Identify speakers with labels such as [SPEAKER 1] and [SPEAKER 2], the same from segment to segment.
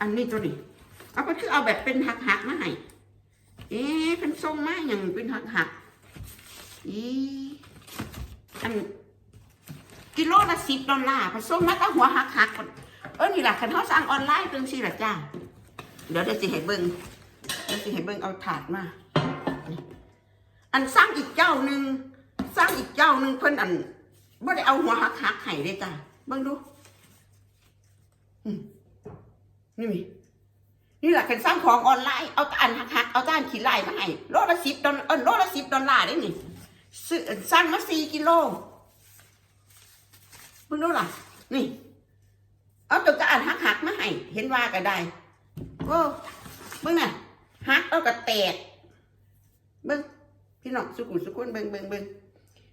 [SPEAKER 1] อันนี้ตัวนี้ เอาก็คือเอาแบบเป็นหักหักมาให้ เอ๊ะเป็นทรงมาอย่างเป็นหักหักอีอันกิโลละสิบดอลลาร์ผสมมาตั้งหัวหักหักเออนี่แหละคันเขาสั่งออนไลน์เป็นสิละจ้า เดี๋ยวเดี๋ยวสิให้เบิ้งเดี๋ยวสิให้เบิ้งเอาถาดมา อันสร้างอีกเจ้าหนึ่งสร้างอีกเจ้าหนึ่งเพิ่นอันไม่ได้เอาหัวหักหักๆให้เลยจ้าเบิ้งดู นี่มีนี่แหละเป็นสร้างของออนไลน์ เอาตานหักๆเอาตานขีดลายมาให้โลละสิบดอลเออโลละสิบดอลลาร์ได้นี่ซื้อสร้างมาสี่กิโลเพิ่งรู้ล่ะ นี่ เอาตัวตานหักหักๆมาให้ เห็นว่าก็ได้โอ้เบิ่งน่ะหักเอาก็แตกเบิ่งพี่น้องสุกุสุกุนเบิ่งเบิ่งเบิ่ง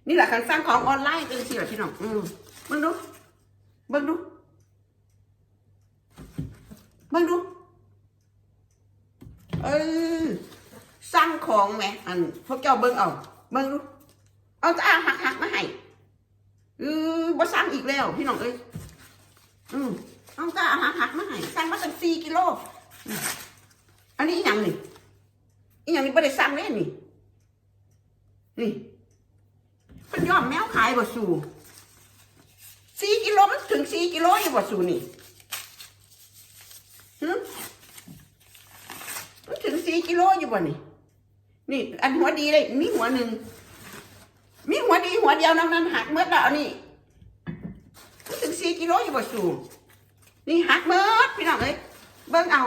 [SPEAKER 1] นี่แหละการสร้างของออนไลน์เป็นสิล่ะพี่น้องอืมเบิ่งดูเบิ่งดู บิ่งดู เออสร้างของแหมอันพวกเจ้าเบิ่งเอาเบิ่งดู เอาตาหักหักมาให้เออบ่สร้างอีกแล้ว พี่น้องเอ้ยอืมเอาตาหักหักมาให้สร้างมาตั้งสี่กิโลอันนี้อย่างนี่อีหยังนี่บ่ได้สร้างเลยนี่นี่เป็นยอมแมวขายบ่สูสี่กิโลมันถึงสี่กิโลอยู่บ่สูนี่ หึมันถึงสี่กิโลอยู่บ่นี่ นี่ อันหัวดีเลย มีหัวหนึ่ง มีหัวดีหัวเดียวน้ำนั้นหักเมื่อแล้วนี่มันถึงสี่กิโลอยู่บ่สูงนี่หักเมื่อพี่น้องเอ้ยเบิ่งเอา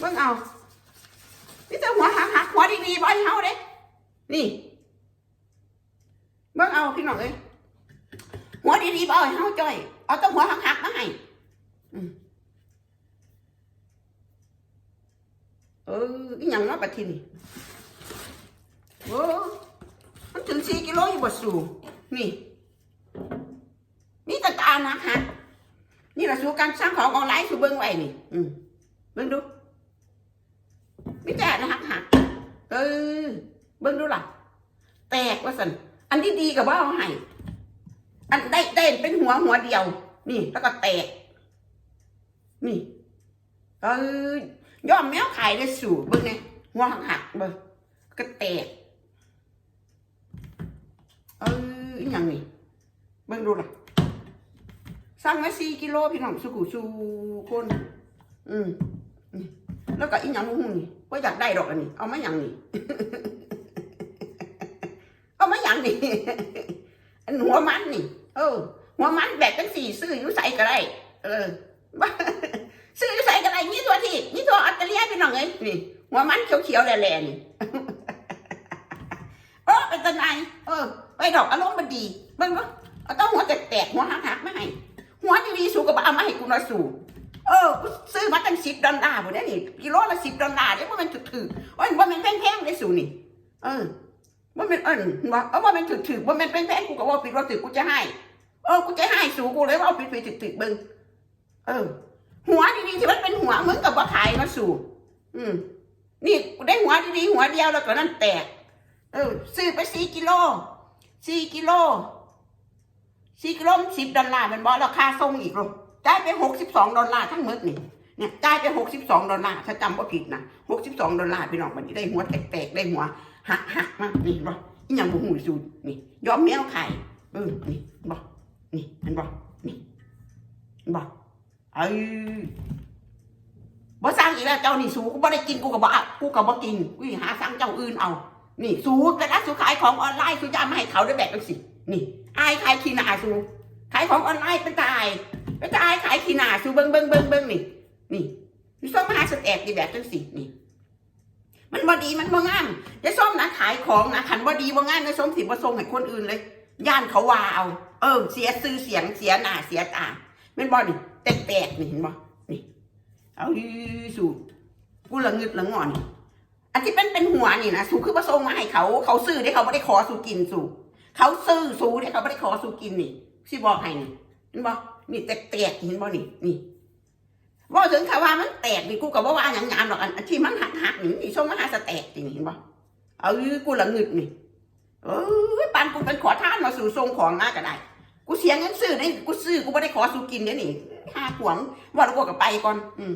[SPEAKER 1] เบิ่งเอานี่แต่หัวหักหักหัวดีๆบ่ให้เฮาเด้ นี่ เบิ่งเอาพี่น้องเอ้ยหัวดีๆบ่ให้เฮาจ้อย เอาแต่หัวหักหักมาให้ เอออีหยังเนาะบัดทีนี่โอ้มันถึงสี่กิโลอยู่บ่สูนี่นี่ตะตานะฮะนี่ละสูการสร้างของออนไลน์สูเบิ่งไว้นี่อืมเบิ่งดูมิแต่นะฮักหักเออเบิ่งดูล่ะ แตกว่าสันอันที่ดีกับว่าเอาให้อันได้ได้เป็นหัวหัวเดียว นี่ แล้วก็แตก นี่เออ ย่อมแมวขายได้สู่เบิ่งเนี่ยหัวหักหักเบิ่งก็แตกเอออีหยังนี่เบิ่งดูล่ะสั่งไว้สี่กิโลพี่น้องสุกุสูคน อืมนี่แล้วก็อีหยังหูนี่ว่าอยากได้ดอกอันนี้ เอามาหยังนี่เอามาหยังนี่อันหัวมันนี่ เออหัวมันแบกกันสี่ซื้ออยู่ใส่ก็ได้ เออ ซื้ออยู่ใส่ก็ได้นี่ตัวที่นี่ตัวออสเตรเลียพี่น้องเอ้ยนี่หัวมันเขียวๆแหล่ๆนี่เออเป็นตันไงเออไปดอกอารมณ์มันดีเบิ่งก็เอาต้องหัวแตกๆหัวหักๆมาให้หัวดีๆสูก็บเอามาให้กูหน่อยสูเออซื้อมาตั้งสิบดอลลาร์หมดแล้นี่กิโลละสิบดอลลาร์เนี่ยว่ามันถือๆว่าว่ามันแพงๆได้สูนี่ เออว่ามันเอิญว่าเออว่ามันถือๆว่ามันแพงๆกูก็ว่าปิดว่าถือกูจะให้ เออกูจะให้สูกูเลยว่าเอาปิดๆถือๆเบิ่งเออ หัวดีๆที่มันเป็นหัวมึงกับว่าขายมาสู่ อืม นี่ได้หัวดีๆหัวเดียวแล้วก็นั่นแตก เออ ซื้อไปสี่กิโลสี่กิโลสี่กิโลสิบดอลลาร์เป็นบอราคาส่งอีกหรอจ่ายไปหกสิบสองดอลลาร์ทั้งหมดนี่เนี่ยจ่ายไปหกสิบสองดอลลาร์ถ้าจำว่าผิดนะหกสิบสองดอลลาร์พี่น้องมันนี้ได้หัวแตกๆได้หัวหักหักๆมานี่บ่อีหยังบ่หูสูตรนี่ยอมแมวไข่เออนี่บ่นี่เห็นบ่นี่เห็นบ่ เอ้ยบ่สั่งอีกแล้วเจ้านี่สูกูบ่ได้กินกูก็บ่เอากูก็บ่กินกูหาสั่งเจ้าอื่นเอา นี่สูแต่ละสูขายของออนไลน์สูจะเอามาให้เขาได้แบบเป็นสิ นี่อายขายขี้หนาสูขายของออนไลน์เป็นตายเป็นตายขายขี้หนาสูเบิ้งเบิ้งเบิ้งเบิ้งนี่นี่นี่ส้มมาหาสแตกดีแบบจังสินี่ มันบ่ดีมันบ่งามยายส้มนะขายของนะขันบ่ดีบ่งามยายส้มสิบ่ส่งให้คนอื่นเลย ย่านเขาว่าเอา เออ เสียซื้อเสียงเสียหน้าเสียตาแม่นบ่นี่ แตกๆนี่เห็นบ่นี่เอาสูกูละงึดละงอนนี่อันที่เป็นเป็นหัวนี่นะสูคือประสงมาให้เขา เขาซื้อได้เขาไม่ได้ขอสูกินสูเขาซื้อสูได้เขาไม่ได้ขอสูกินนี่สิบอกให้นี่เห็นบ่นี่แตกๆเห็นบ่นี่นี่ว่าถึงเขาว่ามันแตกนี่กูก็บ่ว่าอย่างงามหรอกอันที่มันหักหักๆนี่นี่ส่งมาหาสแตกนี่เห็นบ่เออกูละงึดนี่เออปานกูเป็นขอทานมาสู่ทรงของมาก็ได้ กูเสียเงินซื้อได้กูซื้อกูไม่ได้ขอสูกินเด้นี่เอหาขวงว่าแล้วกูก็ไปก่อน อืม